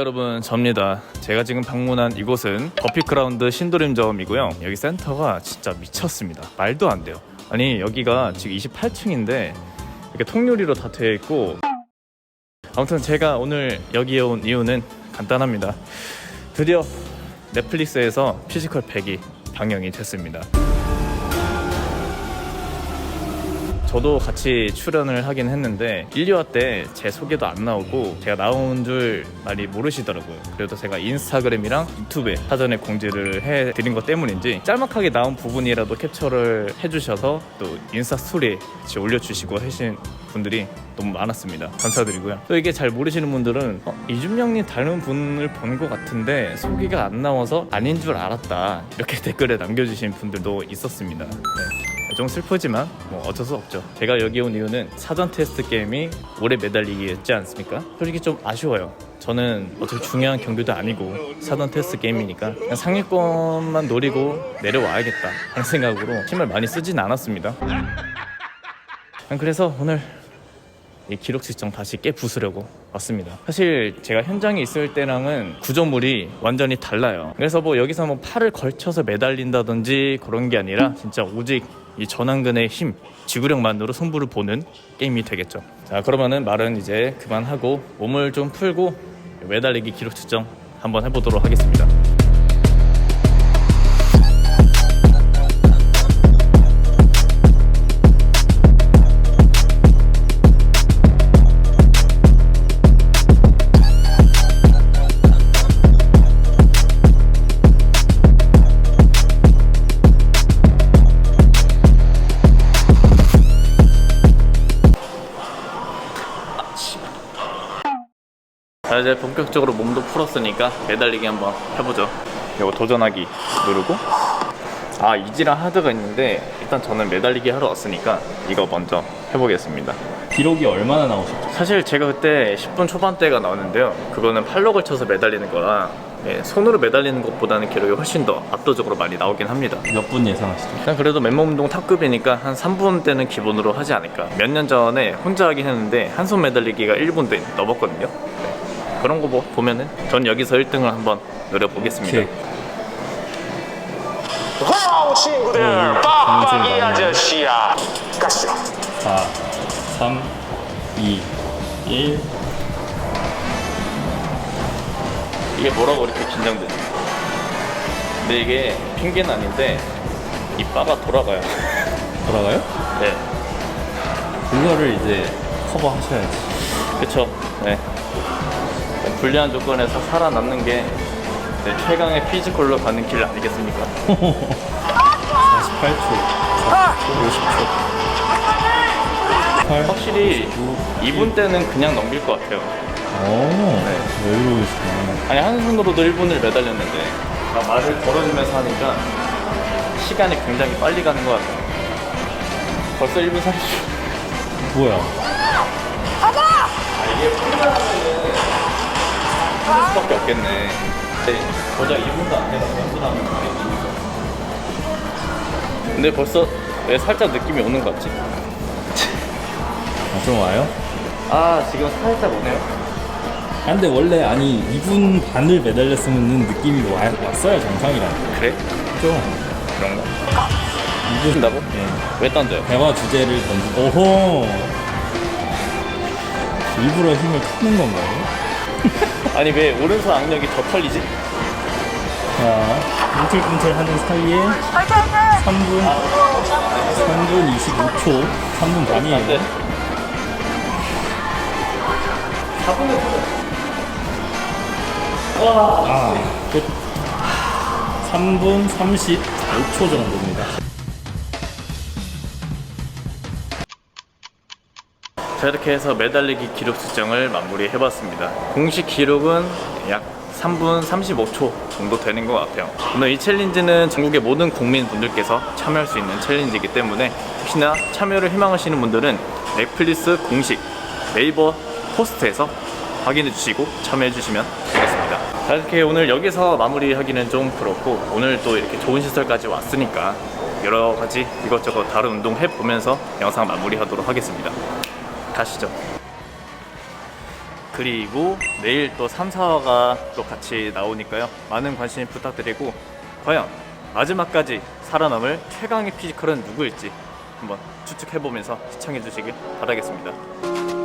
여러분 접니다. 제가 지금 방문한 이곳은 버피크라운드 신도림점이고요. 여기 센터가 진짜 미쳤습니다. 말도 안 돼요. 아니 여기가 지금 28층인데 이렇게 통유리로 다 되어 있고. 아무튼 제가 오늘 여기에 온 이유는 간단합니다. 드디어 넷플릭스에서 피지컬 100이 방영이 됐습니다 저도 같이 출연을 하긴 했는데 1, 2화 때 제 소개도 안 나오고 제가 나온 줄 많이 모르시더라고요. 그래도 제가 인스타그램이랑 유튜브에 사전에 공지를 해드린 것 때문인지 짤막하게 나온 부분이라도 캡처를 해주셔서 또 인스타 스토리에 같이 올려주시고 하신 분들이 너무 많았습니다. 감사드리고요. 또 이게 잘 모르시는 분들은 어, 이준명님 닮은 분을 본 것 같은데 소개가 안 나와서 아닌 줄 알았다 이렇게 댓글에 남겨주신 분들도 있었습니다. 네. 좀 슬프지만 뭐 어쩔 수 없죠. 제가 여기 온 이유는 사전 테스트 게임이 오래 매달리기였지 않습니까? 솔직히 좀 아쉬워요. 저는 어차피 중요한 경기도 아니고 사전 테스트 게임이니까 그냥 상위권만 노리고 내려와야겠다 하는 생각으로 힘을 많이 쓰진 않았습니다. 그래서 오늘 이 기록 측정 다시 깨 부수려고 왔습니다. 사실 제가 현장에 있을 때랑은 구조물이 완전히 달라요. 그래서 뭐 여기서 뭐 팔을 걸쳐서 매달린다든지 그런 게 아니라 진짜 오직 이 전완근의 힘, 지구력만으로 승부를 보는 게임이 되겠죠. 자, 그러면은 말은 이제 그만하고 몸을 좀 풀고 매달리기 기록 측정 한번 해보도록 하겠습니다. 이제 본격적으로 몸도 풀었으니까 매달리기 한번 해보죠. 이거 도전하기 누르고. 아 이지랑 하드가 있는데 일단 저는 매달리기 하러 왔으니까 이거 먼저 해보겠습니다. 기록이 얼마나 나오셨죠? 사실 제가 그때 10분 초반대가 나왔는데요. 그거는 팔로 걸쳐서 매달리는 거라 예, 손으로 매달리는 것보다는 기록이 훨씬 더 압도적으로 많이 나오긴 합니다. 몇 분 예상하시죠? 일단 그래도 맨몸 운동 탑급이니까 한 3분대는 기본으로 하지 않을까. 몇 년 전에 혼자 하긴 했는데 한 손 매달리기가 1분대 넘었거든요. 네. 그런 거 뭐 보면은 전 여기서 1등을 한번 노려보겠습니다. 와우 친구들 음, 빡빡이 많네. 아저씨야. 가시죠. 4, 3, 2, 1 이게 뭐라고 이렇게 긴장되지? 근데 이게 핑계는 아닌데 이 바가 돌아가요. 돌아가요? 네. 그거를 이제 커버하셔야지. 그쵸. 네 불리한 조건에서 살아남는 게 네, 최강의 피지컬로 가는 길 아니겠습니까? 48초 50초 8 확실히 2분 때는 그냥 넘길 것 같아요. 오 여유로우시구나 아니 한 손으로도 1분을 매달렸는데 아, 말을 걸어주면서 하니까 시간이 굉장히 빨리 가는 것 같아요. 벌써 1분 30초. 뭐야 아, 이게 혼자 할 수밖에 없겠네. 네, 고작 2분도 안 돼서 2분 하면 되겠죠. 근데 벌써 왜 살짝 느낌이 오는 것 같지? 아, 좀 와요? 아 지금 살짝 오네요. 아, 근데 원래 아니 2분 반을 매달렸으면 느낌이 와, 왔어요 정상이랑 그래? 그죠? 그런가? 2분 든다고? 예. 왜 던져요? 대화 주제를 던지 오호 일부러 힘을 푸는 건가요? 아니 왜 오른손 악력이 더 털리지? 자, 꿈틀꿈틀 하는 사이에 3분, 3분 25초, 3분 안 반이에요. 돼. 4분을 아, 끝. 3분 35초 정도입니다. 자 이렇게 해서 매달리기 기록 측정을 마무리 해봤습니다. 공식 기록은 약 3분 35초 정도 되는 것 같아요. 물론 이 챌린지는 전국의 모든 국민분들께서 참여할 수 있는 챌린지이기 때문에 혹시나 참여를 희망하시는 분들은 넷플릭스 공식 네이버 포스트에서 확인해 주시고 참여해 주시면 되겠습니다. 자 이렇게 오늘 여기서 마무리하기는 좀 그렇고 오늘 또 이렇게 좋은 시설까지 왔으니까 여러 가지 이것저것 다른 운동 해보면서 영상 마무리하도록 하겠습니다. 가시죠. 그리고 내일 또 3, 4화가 또 같이 나오니까요. 많은 관심 부탁드리고 과연 마지막까지 살아남을 최강의 피지컬은 누구일지 한번 추측해보면서 시청해주시길 바라겠습니다.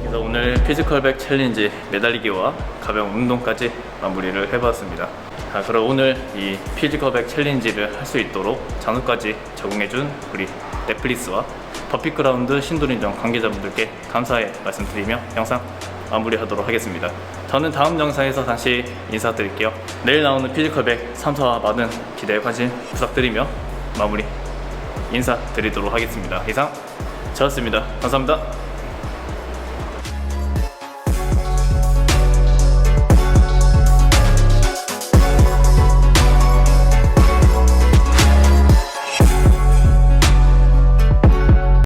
그래서 오늘 피지컬백 챌린지 매달리기와 가벼운 운동까지 마무리를 해봤습니다. 자, 그럼 오늘 이 피지컬백 챌린지를 할 수 있도록 장소까지 제공해준 우리 넷플릭스와 버피그라운드 신도림점 관계자분들께 감사의 말씀드리며 영상 마무리하도록 하겠습니다. 저는 다음 영상에서 다시 인사드릴게요. 내일 나오는 피지컬백 3, 4화 많은 기대 관심 부탁드리며 마무리 인사드리도록 하겠습니다. 이상 저였습니다. 감사합니다.